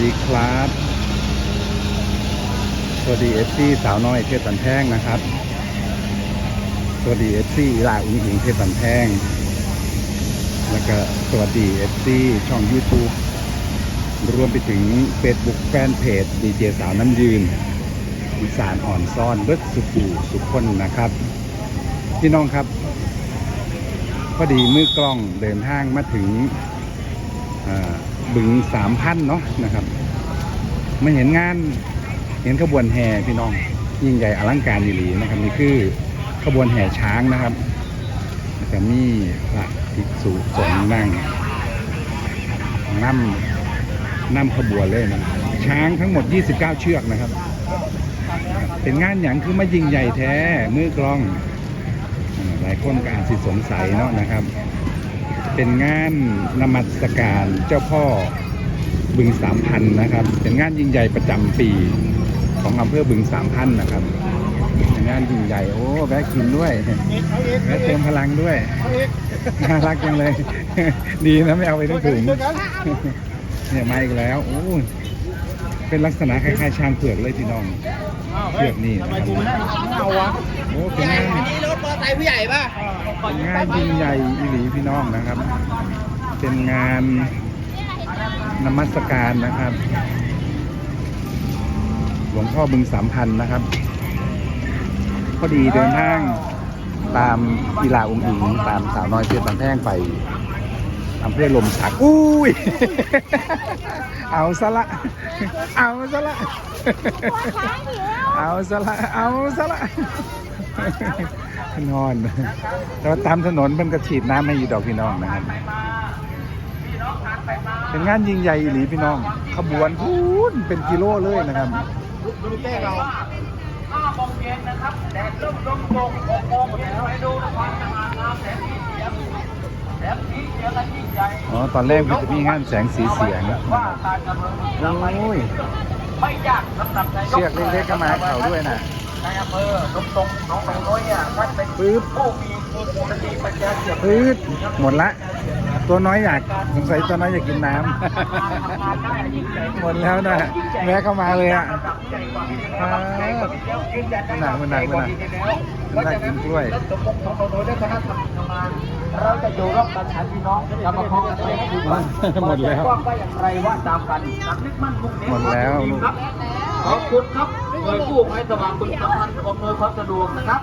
ดีครับ สวัสดีเอฟซีสาวน้อยเพชรตันแท่งนะครับ สวัสดีเอฟซีลาอุ้งอิงเพชรตันแท่ง แล้วก็สวัสดีเอฟซีช่อง YouTube รวมไปถึง Facebook แฟนเพจดีเจสาวน้ำยืนอีสานอ่อนซ่อนเบิดสุขูสุขคนนะครับ พี่น้องครับ พอดีมือกล้องเดินทางมาถึงอ่อ บึงสามพันเนาะนะครับมาเห็นงานเห็นขบวนแห่พี่น้อง ยิ่งใหญ่อลังการดีหลีนะครับนี่คือขบวนแห่ช้างนะครับแล้วก็มีพระภิกษุสงฆ์นั่งนั่มนั่ขบวนเลยนะช้างทั้งหมด 29 เชือกนะครับ เป็นงานอย่างคือมายิ่งใหญ่แท้มือกล้องอ่าหลายคนก็อาจสิสงสัยเนาะนะครับ เป็นงานนมัสการเจ้าพ่อบึงสามพันนะครับ เป็นงานยิ่งใหญ่ประจำปีของอำเภอบึงสามพันนะครับเป็นงานยิ่งใหญ่โอ้แวะกินด้วยแวะเติมพลังด้วยน่ารักจังเลย ดีนะไม่เอาไปทั้งถุงเนี่ยมาอีกแล้วโอ้เป็นลักษณะคล้ายๆช้างเผือกเลยพี่น้องเผือกนี่นะครับเอาวะโอ้เป็นงาน นี่รถมอเตอร์ไซค์ผู้ใหญ่ป่ะงานยิ่งใหญ่อีหลีพี่น้องนะครับ เป็นงานนมัสการนะครับ หลวงพ่อบึงสามพันนะครับ พอดีเดินทางตามกีฬาองค์อิงตามสาวน้อยเพชรบางแท่งไปอำเภอลมสักอุ้ย เอาซะละ เอาซะละ เอาซะละ เอาซะละ นอนแต่ว่าตามถนนมันก็ฉีดน้ำให้อยู่ดอกพี่น้องนะครับเป็นงานยิ่งใหญ่หลีพี่น้อง ขบวนพูนเป็นกิโลเลยนะครับดูเต้เราอ๋อตอนแรกมันจะมีงานแสงสีเสียงนะครับโอ้ยไม่ยากสำหรับนายกเชือกเล็กๆก็มาเขาด้วยนะ ในอำเภอตรงตรงๆน้องหนูน้อยอะท่านเป็นปึ๊บผู้มีสติปัญญาเฉียบพืดหมดละ ตัวน้อยอยากสงสัยตัวน้อยอยากกินน้ำหมดแล้วนะแม่เข้ามาเลยอะอ่าหนักมันหนักมันหนักมันหนักกินกล้วยสมมติของเราโดยได้คณะทำงานเราจะอยู่ร่วมกันฉันพี่น้องจะมาพร้อมกันไปให้ดีกว่าหมดแล้วว่าอย่างไรว่าตามกันสำนึกมั่นมุ่งเน้นหมดแล้วครับ ขอบคุณครับโดยกู้ภัยสว่างบุญสัมพันธ์อำนวยความสะดวกนะครับ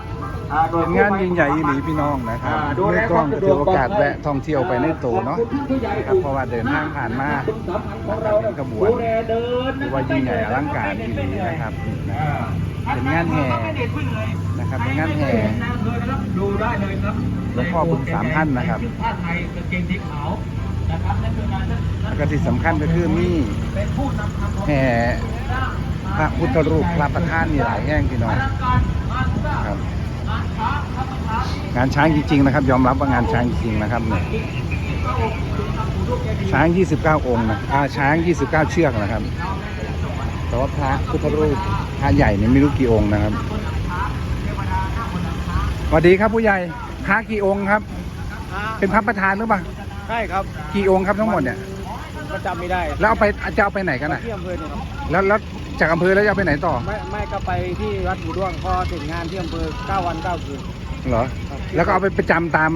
อ่โดยเป็นงานยิ่งใหญ่อีหลีพี่น้องนะครับเมื่อกล้องก็ถือโอกาสแวะท่องเที่ยวไปในตัวเนาะนะครับเพราะว่าเดินทางผ่านมาเป็นขบวนดูแลเดินถือว่ายิ่งใหญ่อลังการอีหลีนะครับเป็นงานแห่นะครับเป็นงานแห่ดูได้เลยครับหลวงพ่อบึงสามท่านนะครับผ้าไทยกางเกงสีขาวนะครับนั่นคืองานแล้วก็ที่สำคัญก็คือมีเป็นผู้นำทำแห่ พระพุทธรูปพระประธานมีหลายแห่งพี่น้องครับ งานช้างจริงๆนะครับ ยอมรับว่างานช้างจริงๆนะครับเนี่ยช้าง 29 องค์นะอ่าช้าง 29 เชือกนะครับ แต่ว่าพระพุทธรูปพระใหญ่เนี่ยไม่รู้กี่องค์นะครับสวัสดีครับผู้ใหญ่พระกี่องค์ครับ เป็นพระประธานหรือเปล่าใช่ครับกี่องค์ครับทั้งหมดเนี่ยก็จำไม่ได้ แล้วเอาไปจะเอาไปไหนกันอะที่อำเภอเนี่ยครับแล้วแล้ว จากอำเภอแล้วจะเอาไปไหนต่อ ไม่ไม่ก็ไปที่วัดบูด้วงพอเสร็จงานที่อำเภอ9วัน9คืน เหรอ ครับ แล้วก็เอาไปประจำตาม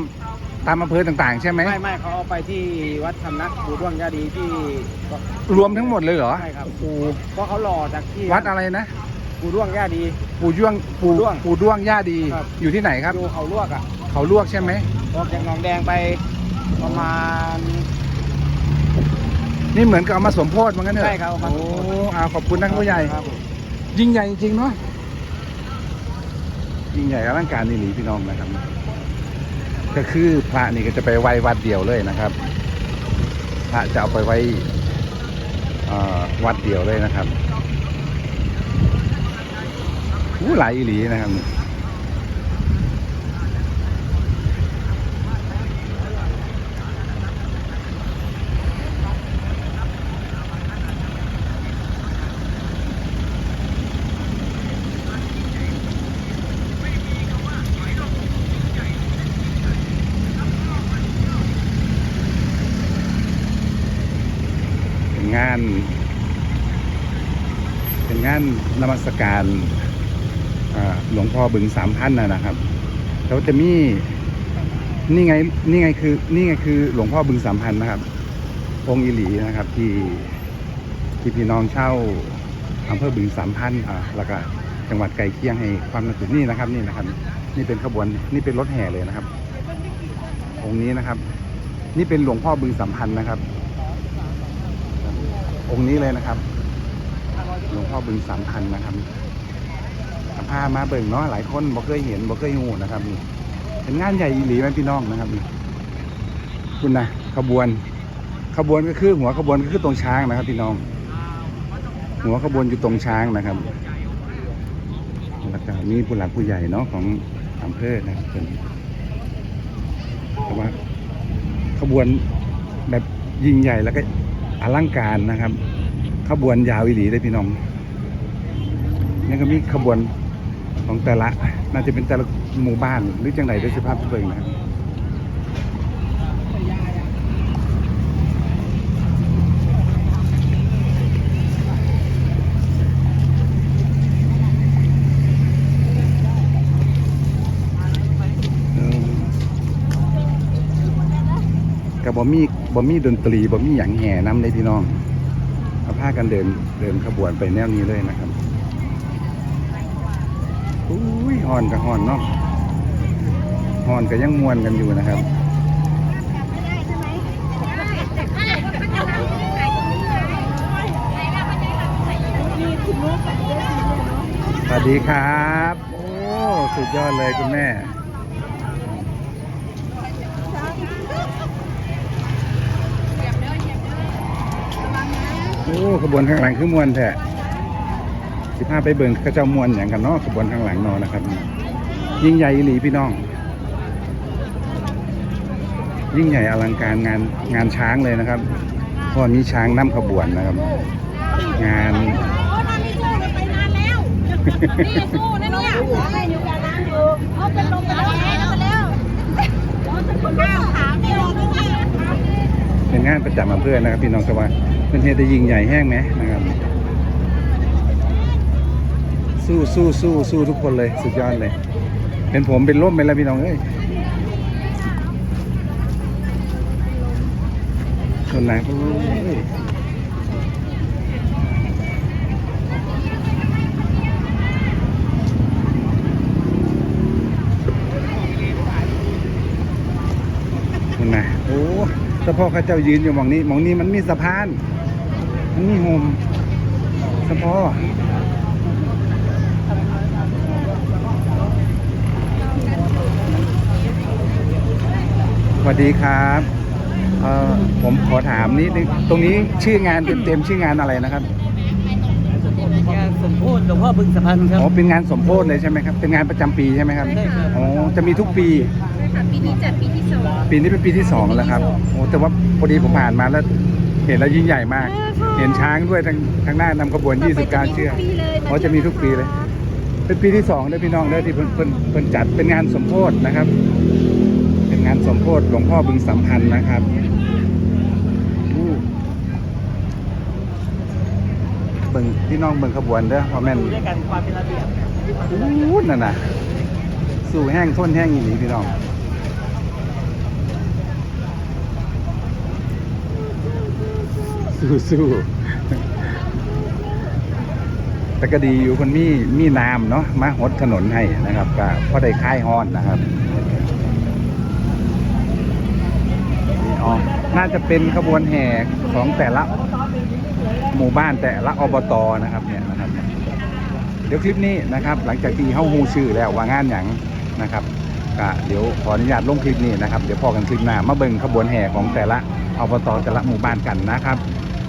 ตามอำเภอต่างๆ ใช่ไหม ไม่ไม่เขาเอาไปที่วัดสำนักบูด้วงยาดีที่รวมทั้งหมดเลยเหรอใช่ครับ โอ้โหเพราะเขาหล่อจากที่วัดอะไรนะ บูด้วงยาดี ปู่ย่วงปู่ด้วงปู่ด้วงย่าดี ครับ อยู่ที่ไหนครับ ดูเขาลวกอะเขาลวกใช่ไหม ออกจากหนองแดงไปประมาณ นี่เหมือนกับเอามาสมโพธิเหมือนกันเนอะใช่ครับเอามาโอ้สมโพธิ อาขอบคุณนะผู้ใหญ่ ครับผมยิ่งใหญ่จริงๆเนาะยิ่งใหญ่อลังการนี่หลีพี่น้องนะครับ ก็คือพระนี่ก็จะไปไว้วัดเดียวเลยนะครับ พระจะเอาไปไว้เอ่อวัดเดียวเลยนะครับอู้หลายอีหลีนะครับ งาน เป็นงานนมัสการหลวงพ่อบึงสามพันนะนะครับแล้วจะมีนี่ไงนี่ไงคือนี่ไงคือหลวงพ่อบึงสามพันนะครับ องค์อิหลีนะครับที่ที่พี่น้องเช่าอำเภอบึงสามพันอ่าแล้วก็จังหวัดไกลเคียงให้ความนับถือนี่นะครับนี่นะครับ นี่เป็นขบวนนี่เป็นรถแห่เลยนะครับ องค์นี้นะครับ นี่เป็นหลวงพ่อบึงสัมพันนะครับ องค์นี้เลยนะครับหลวงพ่อบึงสามพันนะครับพามาเบิ่งเนาะหลายคนบ่เคยเห็นบ่เคยหูนะครับนี่เป็นงานใหญ่อีหลีไหมพี่น้องนะครับนี่คุณนะขบวน ขบวนก็คือ หัวขบวนก็คือตรงช้างนะครับ พี่น้อง หัวขบวนอยู่ตรงช้างนะครับแล้วก็มีผู้หลักผู้ใหญ่เนาะของอำเภอนะครับเป็นแต่ว่าขบวนแบบยิ่งใหญ่แล้วก็ อลังการนะครับ ขบวนยาวอีหลีเลยพี่น้องนี่ก็มีขบวนของแต่ละ น่าจะเป็นแต่ละหมู่บ้านหรือจังไหนด้วยสภาพตัวเองนะครับ บ่มีบ่มีดนตรีบ่มีหยังแห่น้ำเลยพี่น้องเอาพากันเดินเดินขบวนไปแนวนี้เลยนะครับอุ้ยฮอนกับฮอนเนาะฮอนก็ยังมวนกันอยู่นะครับสวัสดีครับ โอ้ สุดยอดเลยคุณแม่ โอ้ขบวนข้างหลังคือมวนแท้สิพาไปเบิ่งข้าเจ้ามวนอย่างกันเนาะขบวนข้างหลังนาะนะครับ ยิ่งใหญ่หลีพี่น้อง ยิ่งใหญ่อลังการงานงานช้างเลยนะครับเพราะว่ามีช้างนำขบวนนะครับ งานนานไม่สู้เลยไปนานแล้วนี่สู้นะเนี่ยอยู่กับน้ำอยู่เขาเป็นลมไปแล้วไปแล้วข้าขาไม่ออกเลยเนี่ยเป็นงานประจำอำเภอนะครับพี่น้องสวัสดิ์ เป็นเหตุยิงใหญ่แห้งไหมนะครับ สู้สู้สู้สู้ทุกคนเลยสุดยอดเลย เป็นผมเป็นร่มเป็นอะไรพี่น้องเอ้ยคนไหนโอ้ยคนไหนะโอ้เฉ พ่อข้าเจ้ายืนอยู่หมองนี้หมองนี้มันมีสะพาน มันมีโฮมสะพอสวัสดีครับเอ่อผมขอถามนิดนึงตรงนี้ชื่องานเต็มๆชื่องานอะไรนะครับ หลวงพ่อบึงสะพันครับ อ๋อเป็นงานสมโพธิเลยใช่ไหมครับ เป็นงานประจำปีใช่ไหมครับ ใช่ครับ อ๋อจะมีทุกปีค่ะปีนี้จัดปีที่สอง ปีนี้เป็นปีที่สองแล้วครับ โอ้แต่ว่าพอดีผมผ่านมาแล้ว เห็นแล้วยิ่งใหญ่มากเห็นช้างด้วยทางทางหน้านำขบวน29เชือกอ๋อจะมีทุกปีเลย เป็นปีที่สองเลยพี่น้องเลยที่เพิ่นเพิ่นเพิ่นจัดเป็นงานสมโพธินะครับ เป็นงานสมโพธิหลวงพ่อบึงสัมพันธ์นะครับอู้เบิ่งพี่น้องเบิ่งขบวนเด้อเพราะแม่นดูด้วยกันความเป็นระเบียบอู้นั่นน่ะ สู่แห้งทนแห้งอีหลีพี่น้องสู้สู้แต่ก็ดีอยู่คนมีมีน้ำเนาะมาหดถนนให้นะครับก็พอได้คลายฮ้อนนะครับนี่ อ๋อ น่าจะเป็นขบวนแห่ของแต่ละหมู่บ้านแต่ละอบตนะครับเนี่ยนะครับ เดี๋ยวคลิปนี้นะครับ หลังจากที่เข้าฮูชื่อแล้วว่างานอย่างนะครับก็เดี๋ยวขออนุญาตลงคลิปนี้นะครับ เดี๋ยวพอกันคลิปหน้ามาเบิ่งขบวนแห่ของแต่ละอบตแต่ละหมู่บ้านกันนะครับ